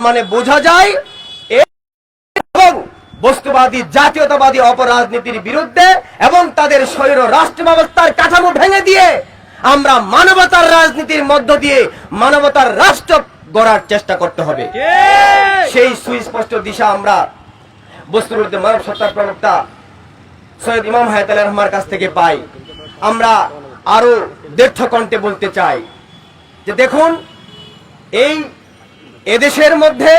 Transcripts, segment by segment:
মানে বোঝা যায় এবং বস্তুবাদী জাতীয়তাবাদী অপরাজনীতির বিরুদ্ধে এবং তাদের স্বৈর রাষ্ট্র ব্যবস্থার কাঠামো ভেঙে দিয়ে আমরা মানবতার রাজনীতির মধ্য দিয়ে মানবতার রাষ্ট্র গড়ার চেষ্টা করতে হবে। সেই সুস্পষ্ট দিশা আমরা বস্তুর মানব সত্তার প্রবক্তা সৈয়দ ইমাম হায়াত রহমার কাছ থেকে পাই। আমরা আরও দীর্ঘ কণ্ঠে বলতে চাই যে দেখুন এই এদেশের মধ্যে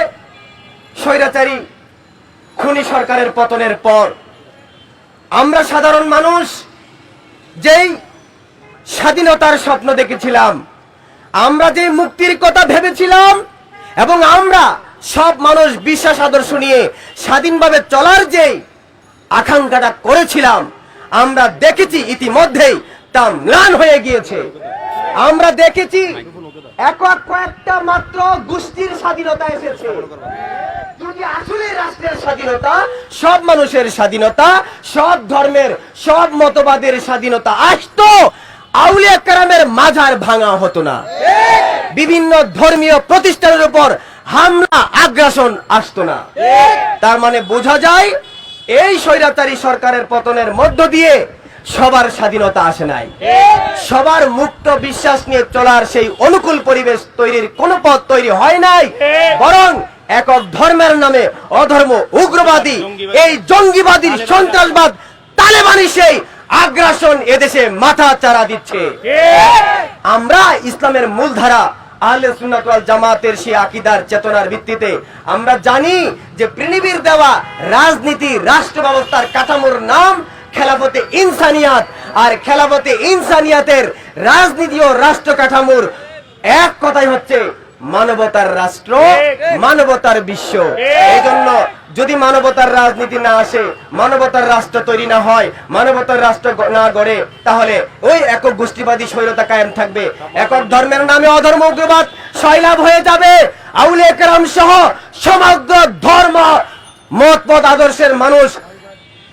স্বৈরাচারী খুনি সরকারের পতনের পর আমরা সাধারণ মানুষ, যেই স্বাধীনতার স্বপ্ন দেখেছিলাম, আমরা যে মুক্তির কথা ভেবেছিলাম এবং আমরা সব মানুষ বিশ্বাস আদর্শ নিয়ে স্বাধীনভাবে চলার যে আকাঙ্ক্ষাটা করেছিলাম, আমরা দেখেছি ইতিমধ্যেই তা ম্লান হয়ে গিয়েছে। আমরা দেখেছি এক এক কয়েকটা মাত্র গোষ্ঠীর স্বাধীনতা এসেছে। স্বাধীনতা, সব মানুষের স্বাধীনতা, সব ধর্মের, সব মতবাদের স্বাধীনতা। আসতো আউলিয়া কারামের মাজার ভাঙা হতো না। বিভিন্ন ধর্মীয় প্রতিষ্ঠানের উপর হামলা, আগ্রাসন আসতো না। তার মানে বোঝা যায়, এই স্বৈরাচারী সরকারের পতনের মধ্য দিয়ে সবার স্বাধীনতা আসে নাই। সবার মুক্ত বিশ্বাস নিয়ে চলার সেই অনুকূল পরিবেশ তৈরির কোনো পথ তৈরি হয় নাই। বরং একক ধর্মের নামে অধর্ম, উগ্রবাদী, এই জঙ্গিবাদী সন্ত্রাসবাদ, তালেবানি সেই আগ্রাসন এদেশে মাথা চারা দিচ্ছে। আমরা ইসলামের মূলধারা, আহলে সুন্নাত জামাতের সেই আকিদার চেতনার ভিত্তিতে আমরা জানি যে পৃথিবীর দেওয়া রাজনীতি রাষ্ট্র ব্যবস্থার কাঠামোর নাম খেলাফতে ইনসানিয়াত। আর খেলাফতে ইনসানিয়াতের রাজনীতি ও রাষ্ট্র কাঠামোর এক কথাই হচ্ছে মানবতার রাষ্ট্র, মানবতার বিশ্ব। এই জন্য যদি মানবতার রাজনীতি না আসে, মানবতার রাষ্ট্র তৈরি না হয়, মানবতার রাষ্ট্র না গড়ে, তাহলে ওই একক গোষ্ঠীবাদী স্বৈরতা কায়েম থাকবে। একক ধর্মের নামে অধর্ম উগ্রবাদ সয়লাভ হয়ে যাবে। আউলে কেরাম সহ সমগ্র ধর্ম মত আদর্শের মানুষ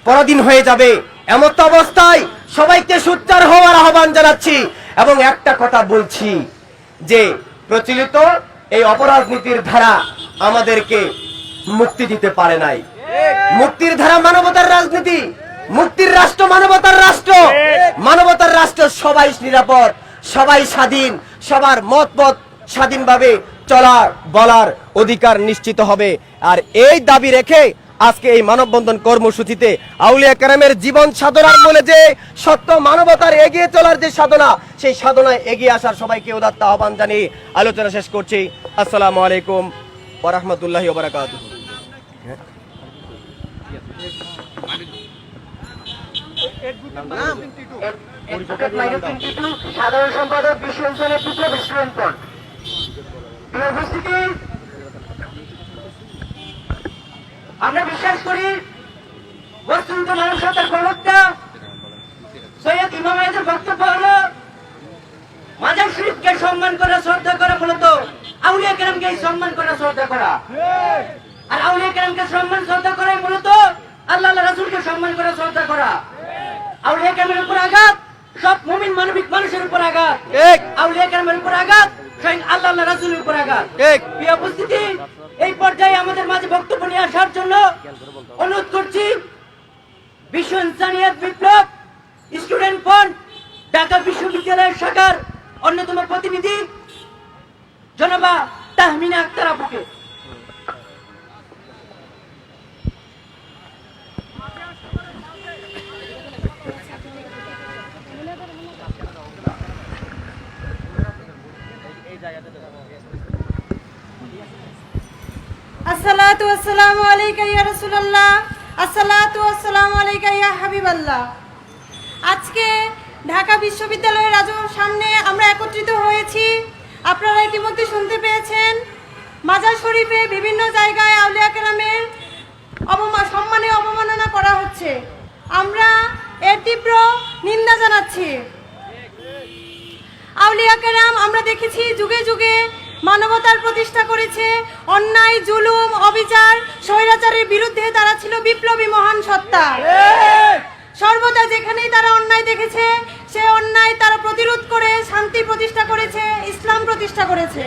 পরাধীন হয়ে যাবে। এমত অবস্থায় সবাইকে সুচ্চার হওয়ার আহ্বান জানাচ্ছি এবং একটা কথা বলছি যে প্রচলিত এই অপরাজনীতির ধারা আমাদেরকে মুক্তি দিতে পারে নাই। মুক্তির ধারা মানবতার রাজনীতি, মুক্তির রাষ্ট্র মানবতার রাষ্ট্র। মানবতার রাষ্ট্র সবাই নিরাপদ, সবাই স্বাধীন, সবার মত পথ স্বাধীনভাবে চলার, বলার অধিকার নিশ্চিত হবে। আর এই দাবি রেখে আজকে এই মানববন্ধন কর্মসূচিতে আউলিয়া কারামের জীবন সাধনার বলে যে সত্য মানবতার এগিয়ে চলার যে সাধনা, সেই সাধনায় এগিয়ে আসার সবাইকে উদাত্ত আহ্বান জানিয়ে আলোচনা শেষ করছি। আসসালামু আলাইকুম ওরহমতুল্লাহ বারাকাত সাধারণ সম্পাদক বিশ্ব অঞ্চলের বিপ্লব স্টুডেন্টগণ প্রিয় উপস্থিতি আমরা বিশ্বাস করি বস্তুত মানব সত্তার প্রবক্তা। সৈয়দ ইমাম বক্তব্য হলো মাজার শরীফকে সম্মান করা শ্রদ্ধা করা মূলত। আউলিয়া কেরামকে সম্মান করা শ্রদ্ধা করা। আর আউলিয়া কেরামকে সম্মান শ্রদ্ধা করাই মূলত আল্লাহ রাসুলকে সম্মান করা শ্রদ্ধা করা। আউলিয়া কেরামের উপর আঘাত সব মুমিন মানবিক মানুষের উপর আঘাত। আউলিয়া কেরামের উপর আঘাত স্বয়ং আল্লাহ আল্লাহ রাসুলের উপর আঘাত। প্রিয় উপস্থিতি এই পর্যায়ে আমাদের মাঝে বক্তব্য নিয়ে আসার জন্য অনুরোধ করছি বিশ্ব ইনসানিয়াত বিপ্লব স্টুডেন্ট ফ্রন্ট ঢাকা বিশ্ববিদ্যালয়ের শাখার অন্যতম প্রতিনিধি জনবা তাহমিনা আক্তার আপুকে। আসসালাতু আসসালামু আলাইকা ইয়া রাসূলুল্লাহ, আসসালাতু আসসালামু আলাইকা ইয়া হাবিবাল্লাহ। আজকে ঢাকা বিশ্ববিদ্যালয়ের রাজ সামনে আমরা একত্রিত হয়েছি। আপনারা ইতিমধ্যে শুনতে পেয়েছেন, মাজার শরীফে বিভিন্ন জায়গায় আউলিয়া কেরামের অবমা, সম্মানে অবমাননা করা হচ্ছে। আমরা এর তীব্র নিন্দা জানাচ্ছি। আউলিয়া কেরাম, আমরা দেখেছি যুগে যুগে মানবতার প্রতিষ্ঠা করেছে। অন্যায়, জুলুম, অবিচার, স্বৈরাচারের বিরুদ্ধে তারা ছিল বিপ্লবী মহান সত্তা। সর্বদা যেখানেই তারা অন্যায় দেখেছে, সে অন্যায় তারা প্রতিরোধ করে, শান্তি প্রতিষ্ঠা করেছে, ইসলাম প্রতিষ্ঠা করেছে।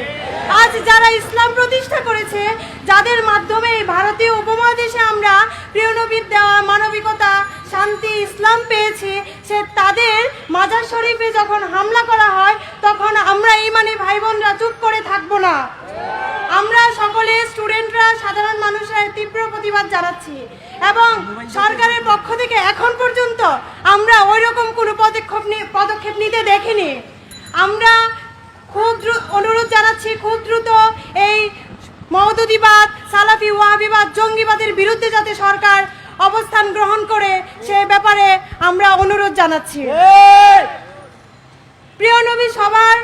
আজ যারা ইসলাম প্রতিষ্ঠা করেছে, যাদের মাধ্যমে ভারতীয় উপমহাদেশে আমরা প্রিয়নবীর দেওয়া মানবিকতা শান্তি ইসলাম পেয়েছে, সে তাদের মাজার শরীফে যখন হামলা করা হয়, তখন আমরা ইমানি ভাই বোনরা চুপ করে থাকব না। আমরা সকলে স্টুডেন্টরা, সাধারণ মানুষরা তীব্র প্রতিবাদ জানাচ্ছি। এবং সরকারের পক্ষ থেকে এখন পর্যন্ত আমরা ওই রকম কোনো পদক্ষেপ পদক্ষেপ নিতে দেখিনি। আমরা খুব অনুরোধ জানাচ্ছি, খুব দ্রুত এই মহদুদিবাদ সালাফি ওয়াহাবিবাদ, জঙ্গিবাদের বিরুদ্ধে যাতে সরকার অবস্থান গ্রহণ করে সে ব্যাপারে আমরা অনুরোধ জানাচ্ছি। প্রিয় নবী সবার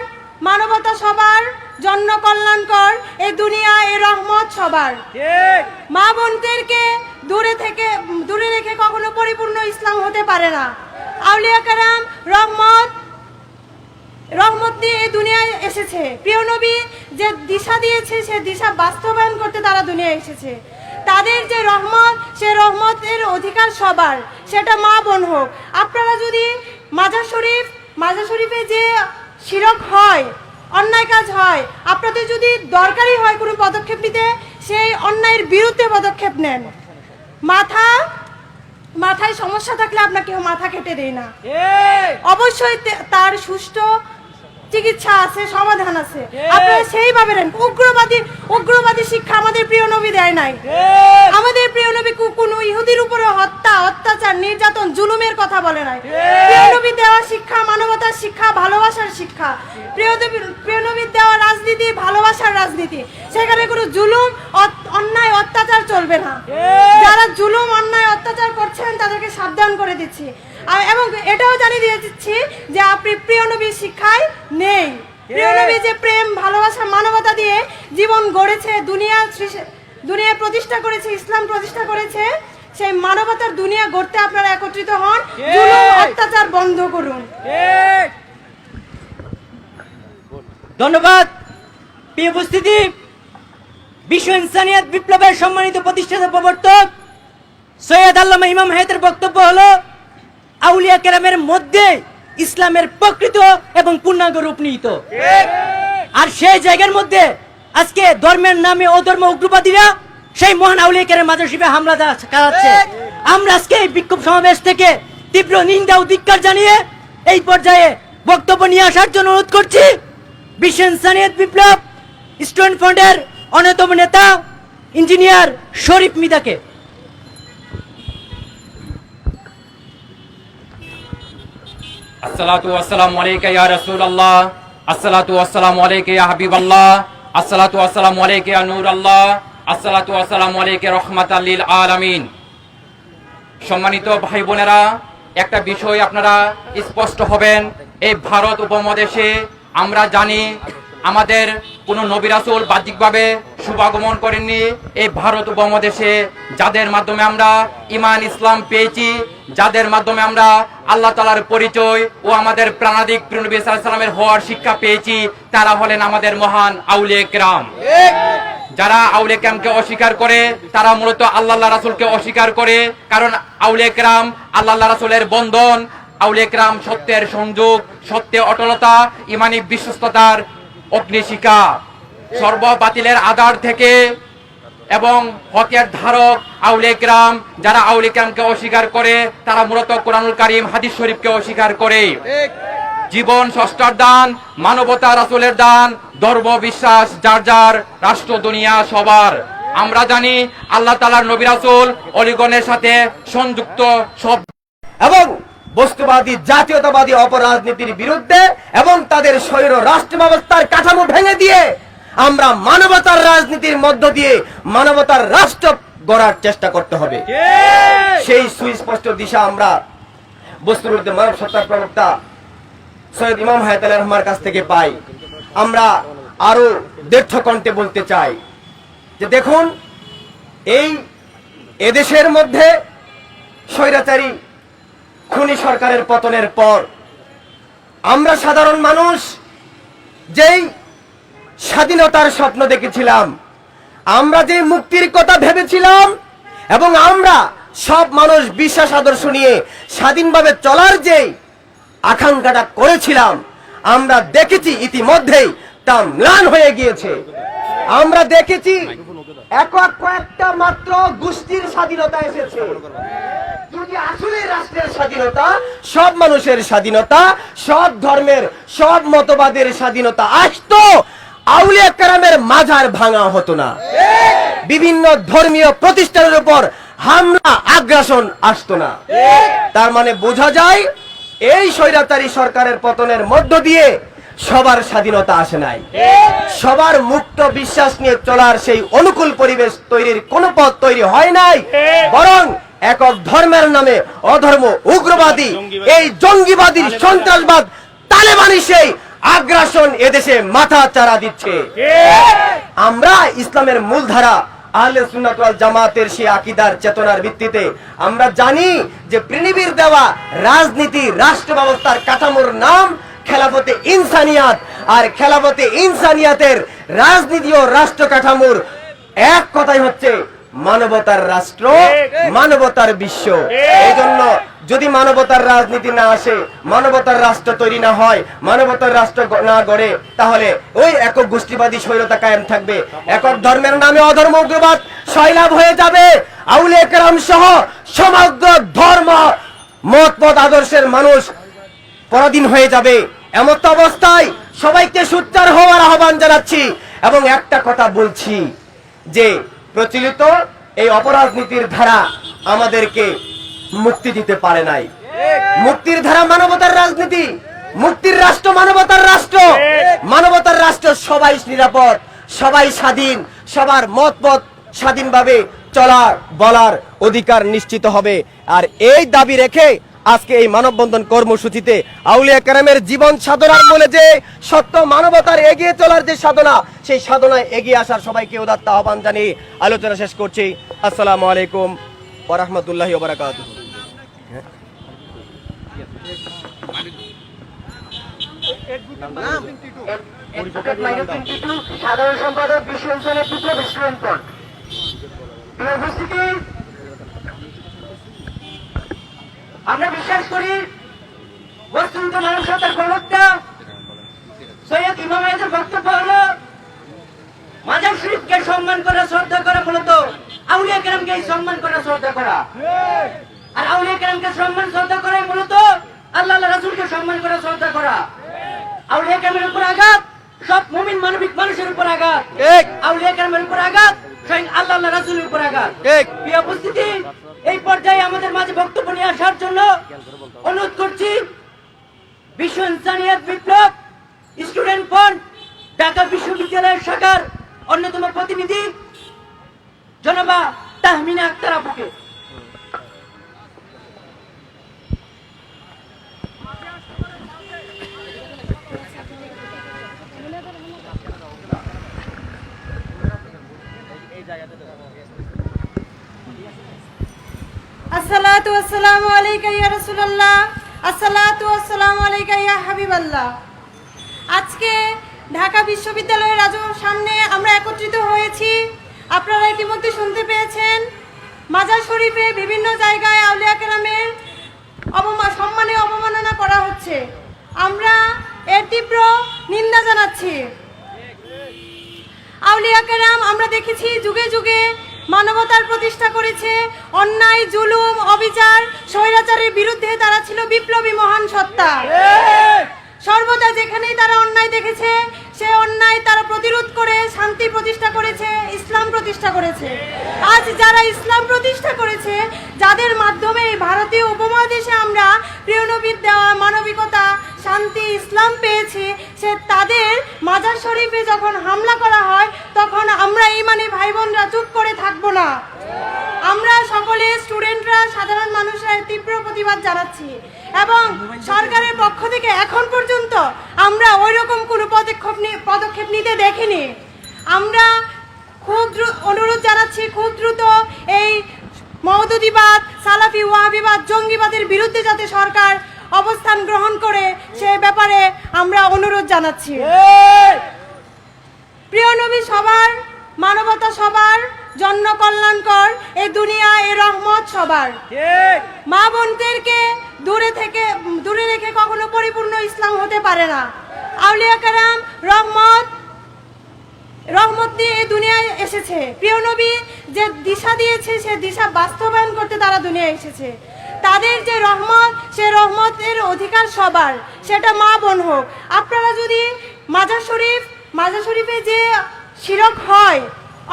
মানবতা সবার জন্য কল্যাণকর এই দুনিয়া এ রহমত সবার। মা বোনদেরকে দূরে থেকে দূরে রেখে কখনো পরিপূর্ণ ইসলাম হতে পারে না। আউলিয়া কারাম রহমত রহমত দিয়ে এই দুনিয়ায় এসেছে। প্রিয় নবী যে দিশা দিয়েছে সে দিশা বাস্তবায়ন করতে তারা দুনিয়ায় এসেছে। তাদের যে রহমত সে রহমতের অধিকার সবার। সেটা মা বোন হোক। আপনারা যদি মাজার শরীফ মাজার শরীফে যে শিরক হয় অন্যায় কাজ হয় আপনাদের যদি দরকারি হয় কোনো পদক্ষেপ নিতে সেই অন্যায়ের বিরুদ্ধে পদক্ষেপ নেন। মাথা মাথায় সমস্যা থাকলে আপনাকে মাথা কেটে দেয় না। অবশ্যই তার সুষ্ঠু চিকিৎসা আছে সমাধান আছে। আপনারা সেইভাবে নেন। উগ্রবাদী উগ্রবাদী শিক্ষা আমাদের প্রিয় নবী দেয় নাই। আমাদের প্রিয় নবী কোনো ইহুদির উপরে হত্যা অত্যাচার নির্যাতন জুলুমের কথা বলে নাই। প্রিয় নবী দেওয়া শিক্ষা মানবতার শিক্ষা ভালোবাসার শিক্ষা। প্রিয় নবী- প্রিয় নবীর দেওয়া রাজনীতি ভালোবাসার রাজনীতি। সেখানে কোনো জুলুম অন্যায় চলবে না। যারা জুলুম অন্যায় অত্যাচার করছেন তাদেরকে সাবধান করে দিচ্ছি। আর এবং এটাও জানিয়ে দিয়ে দিচ্ছি যে আপনি প্রিয় নবীর শিক্ষায় নেই। প্রিয় নবী যে প্রেম ভালোবাসা মানবতা দিয়ে জীবন গড়েছে দুনিয়া দুনিয়া প্রতিষ্ঠা করেছে ইসলাম প্রতিষ্ঠা করেছে সেই মানবতার দুনিয়া গড়তে আপনারা একত্রিত হন। জুলুম অত্যাচার বন্ধ করুন। ধন্যবাদ। প্রিয় উপস্থিতি বিশ্ব ইনসানিয়াত বিপ্লবের সম্মানিত প্রতিষ্ঠাতা প্রবর্তক সৈয়দ আল্লামা ইমাম হায়াতের বক্তব্য হলো আউলিয়া কেরামের মধ্যে ইসলামের প্রকৃত এবং পূর্ণাঙ্গ রূপ নিহিত। আর সেই জায়গার মধ্যে আজকে ধর্মের নামে অধর্ম উগ্রবাদীরা সেই মহান আউলিয়া কেরাম মাজার শিবে হামলা চালাচ্ছে। আমরা আজকে এই বিক্ষোভ সমাবেশ থেকে তীব্র নিন্দা ও ধিক্কার জানিয়ে এই পর্যায়ে বক্তব্য নিয়ে আসার জন্য অনুরোধ করছি বিশ্ব ইনসানিয়ত বিপ্লব স্টুডেন্ট ফ্রন্টের অন্যতম নেতা ইঞ্জিনিয়ার শরীফ মিদাকে। সম্মানিত ভাই বোনেরা একটা বিষয় আপনারা স্পষ্ট হবেন, এই ভারত উপমহাদেশে আমরা জানি আমাদের কোনো নবী রাসূল বাহ্যিকভাবে শুভাগমন করেননি। এই ভারত উপমহাদেশে যাদের মাধ্যমে আমরা ইমান ইসলাম পেয়েছি, যাদের মাধ্যমে আমরা আল্লাহ তালার পরিচয় ও আমাদের প্রাণাদিক নবী সাল্লামের হওয়ার শিক্ষা পেয়েছি, তারা হলেন আমাদের মহান আউলিয়া কেরাম। যারা আউলে কেরামকে অস্বীকার করে, তারা মূলত আল্লাহ রাসুলকে অস্বীকার করে, কারণ আউলে কেরাম আল্লাহ রাসুলের বন্ধন আউলে কেরাম সত্যের সংযোগ সত্যে অটলতা, ইমানি বিশ্বস্ততার অগ্নিশিখা সর্ব বাতিলের আধার থেকে এবং হকের ধারক আউলে গ্রাম যারা আউলে কেরামকে অস্বীকার করে, তারা মূলত কোরআনুল কারিম, হাদিস শরীফকে অস্বীকার করে। জীবন ষষ্ঠার দান, মানবতা রাসুলের দান, ধর্ম, বিশ্বাস, যার যার, রাষ্ট্র, দুনিয়া, সবার। আমরা জানি আল্লাহ তালার নবী রাসুল অলিগণের সাথে সংযুক্ত সব এবং বস্তুবাদী জাতীয়তাবাদী অপরাজনীতির বিরুদ্ধে এবং তাদের স্বৈর রাষ্ট্র ব্যবস্থার কাঠামো ভেঙে দিয়ে আমরা মানবতার রাজনীতির মধ্য দিয়ে মানবতার রাষ্ট্র গড়ার চেষ্টা করতে হবে। সেই সুস্পষ্ট দিশা আমরা বস্তুর বিরুদ্ধে মানব সত্তার প্রবক্তা সৈয়দ ইমাম হায়াত আল রহমার কাছ থেকে পাই। আমরা আরও দীর্ঘ কণ্ঠে বলতে চাই যে দেখুন এই এদেশের মধ্যে স্বৈরাচারী খুনি সরকারের পতনের পর আমরা সাধারণ মানুষ যেই স্বাধীনতার স্বপ্ন দেখেছিলাম, আমরা যে মুক্তির কথা ভেবেছিলাম এবং আমরা সব মানুষ বিশ্বাস আদর্শ নিয়ে স্বাধীনভাবে চলার যে আকাঙ্ক্ষাটা করেছিলাম, আমরা দেখেছি ইতিমধ্যেই তা ম্লান হয়ে গিয়েছে। আমরা দেখেছি এক কয়েকটা মাত্র গোষ্ঠীর স্বাধীনতা এসেছে। সব মানুষের স্বাধীনতা, সব ধর্মের, সব মতবাদের স্বাধীনতা আউলিয়া কারামের মাজার ভাঙা হতো না। বিভিন্ন ধর্মীয় প্রতিষ্ঠানের উপর হামলা, আগ্রাসন আসতো না। তার মানে বোঝা যায়, এই স্বৈরাচারী সরকারের পতনের মধ্য দিয়ে সবার স্বাধীনতা আসে নাই। সবার মুক্ত বিশ্বাস নিয়ে চলার সেই অনুকূল পরিবেশ তৈরির কোনো পথ তৈরি হয় নাই। বরং একক ধর্মের নামে অধর্ম উগ্রবাদী এই জঙ্গিবাদীর সন্ত্রাসবাদ তালেবানি সেই আগ্রাসন এদেশে মাথা চারা দিচ্ছে। আমরা ইসলামের মূলধারা আহলে জামাতের সেই আকিদার চেতনার ভিত্তিতে আমরা জানি যে পৃথিবীর দেওয়া রাজনীতি রাষ্ট্র ব্যবস্থার কাঠামোর নাম খেলাফতে ইনসানিয়াত আর খেলাফতে ইনসানিয়াতের রাজনীতি ও রাষ্ট্র কাঠামোর এক কথাই হচ্ছে মানবতার রাষ্ট্র মানবতার বিশ্ব। এই জন্য যদি মানবতার রাজনীতি না আসে মানবতার রাষ্ট্র তৈরি না হয় মানবতার রাষ্ট্র না গড়ে তাহলে ওই একক গোষ্ঠীবাদী স্বৈরতা কায়েম থাকবে। একক ধর্মের নামে অধর্ম উগ্রবাদ সয়লাভ হয়ে যাবে। আউলে কেরাম সহ সমগ্র ধর্ম মত পথ আদর্শের মানুষ পরাধীন হয়ে যাবে। এমত অবস্থায় সবাইকে সুচ্চার হওয়ার আহ্বান জানাচ্ছি এবং একটা কথা বলছি যে প্রচলিত এই অপরাজনীতির ধারা আমাদেরকে মুক্তি দিতে পারে নাই। মুক্তির ধারা মানবতার রাজনীতি, মুক্তির রাষ্ট্র মানবতার রাষ্ট্র। মানবতার রাষ্ট্র সবাই নিরাপদ, সবাই স্বাধীন, সবার মত পথ স্বাধীনভাবে চলার, বলার অধিকার নিশ্চিত হবে। আর এই দাবি রেখে আজকে এই মানববন্ধন কর্মসূচিতে আউলিয়া কারামের জীবন সাধনার বলে যে সত্য মানবতার এগিয়ে চলার যে সাধনা, সেই সাধনায় এগিয়ে আসার সবাইকে উদাত্ত আহ্বান জানিয়ে আলোচনা শেষ করছি। আসসালামু আলাইকুম ওরহমতুল্লাহি ওবরাকাত সাধারণ সম্পাদক বিশ্ব অঞ্চলের বিশ্বন্তন প্রিয় উপস্থিতি আমরা বিশ্বাস করি বস্তুত মানবতার প্রবক্তা সৈয়দ ইমাম বক্তব্য হলো মাজার শরীফকে সম্মান করা শ্রদ্ধা করা মূলত। আউলিয়া কেরামকে সম্মান করা শ্রদ্ধা করা। আর আউলিয়া কেরামকে সম্মান শ্রদ্ধা করাই মূলত আল্লাহ রাসূলকে সম্মান করা শ্রদ্ধা করা। আউলিয়া কেরামের উপর আঘাত সব মুমিন মানবিক মানুষের উপর আঘাত। আউলিয়া কেরামের উপর আঘাত স্বয়ং আল্লাহ রাসূলের উপর আঘাত। প্রিয় উপস্থিতি এই পর্যায়ে আমাদের আসার জন্য অনুরোধ করছি। বিশ্ব ইনসানিয়াত বিপ্লব স্টুডেন্ট ফ্রন্ট, ঢাকা বিশ্ববিদ্যালয়ের শাখার অন্যতম প্রতিনিধি জনবা তাহমিনা আক্তার আপুকে। আসসালাতু আসসালামু আলাইকা ইয়া রাসূলুল্লাহ, আসসালাতু আসসালামু আলাইকা ইয়া হাবিবাল্লাহ। আজকে ঢাকা বিশ্ববিদ্যালয়ের রাজ সামনে আমরা একত্রিত হয়েছি। আপনারা ইতিমধ্যে শুনতে পেয়েছেন, মাজার শরীফে বিভিন্ন জায়গায় আউলিয়া কেরামের অবমা সম্মানে অবমাননা করা হচ্ছে। আমরা এর তীব্র নিন্দা জানাচ্ছি। আউলিয়া কেরাম, আমরা দেখেছি যুগে যুগে মানবতার প্রতিষ্ঠা করেছে। অন্যায়, জুলুম, অবিচার, স্বৈরাচারের বিরুদ্ধে তারা ছিল বিপ্লবী মহান সত্তা। সর্বদা যেখানেই তারা অন্যায় দেখেছে, সে অন্যায় তারা প্রতিরোধ করে, শান্তি প্রতিষ্ঠা করেছে, ইসলাম প্রতিষ্ঠা করেছে। আজ যারা ইসলাম প্রতিষ্ঠা করেছে, যাদের মাধ্যমে ভারতীয় উপমহাদেশে আমরা প্রিয় নবীর দেওয়া মানবিকতা শান্তি ইসলাম পেয়েছে, সে তাদের মাজার শরীফে যখন হামলা করা হয়, তখন আমরা ইমানি ভাই বোনরা চুপ করে থাকব না। আমরা সকলে স্টুডেন্টরা, সাধারণ মানুষরা তীব্র প্রতিবাদ জানাচ্ছি। এবং সরকারের পক্ষ থেকে এখন পর্যন্ত আমরা ওই রকম কোনো পদক্ষেপ পদক্ষেপ নিতে দেখিনি। আমরা খুব অনুরোধ জানাচ্ছি, খুব দ্রুত এই মৌদুদিবাদ সালাফি ওয়াহাবিবাদ, জঙ্গিবাদের বিরুদ্ধে যাতে সরকার অবস্থান গ্রহণ করে সে ব্যাপারে আমরা অনুরোধ জানাচ্ছি। প্রিয় নবী সবার মানবতা সবার জন্য কল্যাণকর এই দুনিয়া এ রহমত সবার। মা বোনদেরকে দূরে থেকে দূরে রেখে কখনো পরিপূর্ণ ইসলাম হতে পারে না। আউলিয়া কারাম রহমত রহমত দিয়ে এই দুনিয়ায় এসেছে। প্রিয় নবী যে দিশা দিয়েছে সে দিশা বাস্তবায়ন করতে তারা দুনিয়ায় এসেছে। তাদের যে রহমত সে রহমতের অধিকার সবার। সেটা মা বোন হোক। আপনারা যদি মাজার শরীফ মাজার শরীফে যে শিরক হয়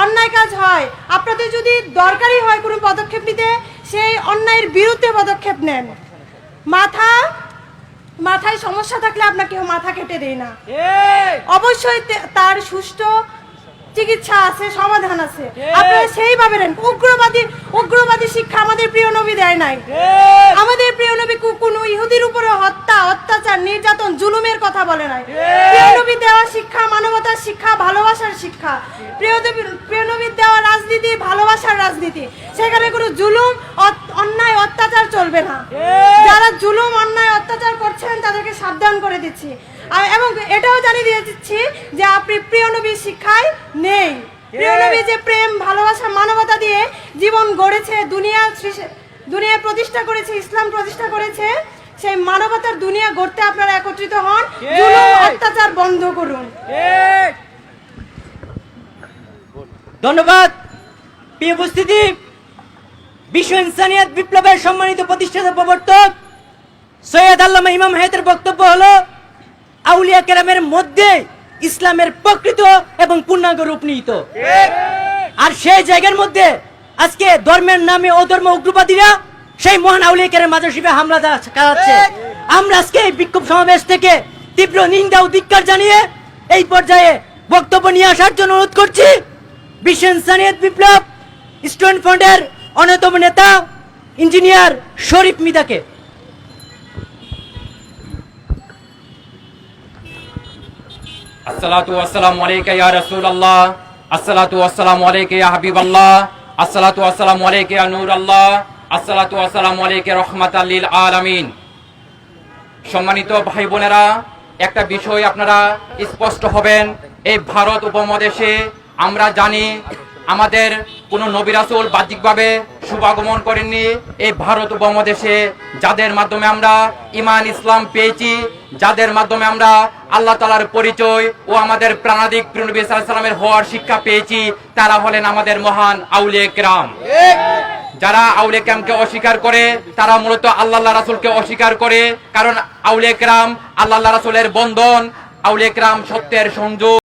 অন্যায় কাজ হয় আপনাদের যদি দরকারি হয় কোনো পদক্ষেপ নিতে সেই অন্যায়ের বিরুদ্ধে পদক্ষেপ নেন। মাথা মাথায় সমস্যা থাকলে আপনাকে মাথা কেটে দেয় না। অবশ্যই তার সুষ্ঠু চিকিৎসা আছে সমাধান আছে। আপনারা সেইভাবে নেন। উগ্রবাদী উগ্রবাদী শিক্ষা আমাদের প্রিয় নবী দেয় নাই। আমাদের প্রিয় নবী কোনো ইহুদির উপরে হত্যা অত্যাচার নির্যাতন জুলুমের কথা বলে নাই। প্রিয় নবী দেওয়া শিক্ষা মানবতার শিক্ষা ভালোবাসার শিক্ষা। প্রিয় প্রিয় নবীর দেওয়া রাজনীতি ভালোবাসার রাজনীতি। সেখানে কোনো জুলুম অন্যায় অত্যাচার চলবে না। যারা জুলুম অন্যায় অত্যাচার করছেন তাদেরকে সাবধান করে দিচ্ছি। আর এবং এটাও জানিয়ে দিয়ে দিচ্ছি যে আপনি প্রিয় নবীর শিক্ষায় নেই। প্রিয় নবী যে প্রেম ভালোবাসা মানবতা দিয়ে জীবন গড়েছে দুনিয়া দুনিয়া প্রতিষ্ঠা করেছে ইসলাম প্রতিষ্ঠা করেছে সেই মানবতার দুনিয়া গড়তে আপনারা একত্রিত হন। অত্যাচার বন্ধ করুন। ধন্যবাদ। প্রিয় উপস্থিতি বিশ্ব ইনসানিয়াত বিপ্লবের সম্মানিত প্রতিষ্ঠাতা প্রবর্তক সৈয়দ আল্লামা ইমাম হায়াতের বক্তব্য হলো আউলিয়া কেরামের মধ্যে ইসলামের প্রকৃত এবং পূর্ণাঙ্গ রূপ নিহিত। আর সেই জায়গার মধ্যে আজকে ধর্মের নামে অধর্ম উগ্রবাদীরা সেই মহান আউলিয়া কেরামের মাজার শিবে হামলা চালাচ্ছে। আমরা আজকে এই বিক্ষোভ সমাবেশ থেকে তীব্র নিন্দা ও ধিক্কার জানিয়ে এই পর্যায়ে বক্তব্য নিয়ে আসার জন্য অনুরোধ করছি। বিশ্ব ইনসানিয়ত বিপ্লব স্টুডেন্ট ফ্রন্টের অন্যতম নেতা ইঞ্জিনিয়ার শরীফ মিদাকে। আসসালাতু আসসালামু আলাইকা ইয়া রাসূলুল্লাহ। আসসালাতু আসসালামু আলাইকা ইয়া হাবিবাল্লাহ। আসসালাতু আসসালামু আলাইকা ইয়া নূরাল্লাহ। আসসালাতু আসসালামু আলাইকা রাহমাতাল লিল আলামিন। সম্মানিত ভাই বোনেরা একটা বিষয় আপনারা স্পষ্ট হবেন, এই ভারত উপমহাদেশে আমরা জানি, আমাদের কোনো নবী রাসূল বাহ্যিকভাবে শুভাগমন করেননি। এই ভারত উপমহাদেশে যাদের মাধ্যমে আমরা ইমান ইসলাম পেয়েছি, যাদের মাধ্যমে আমরা আল্লাহ তালার পরিচয় ও আমাদের প্রাণাদিক নবী সাল্লামের হওয়ার শিক্ষা পেয়েছি, তারা হলেন আমাদের মহান আউলিয়া কেরাম। যারা আউলে ক্যামকে অস্বীকার করে, তারা মূলত আল্লাহ রাসুলকে অস্বীকার করে, কারণ আউলে ক্রাম আল্লাহ রাসুলের বন্ধন আউলে ক্রাম সত্যের সংযোগ।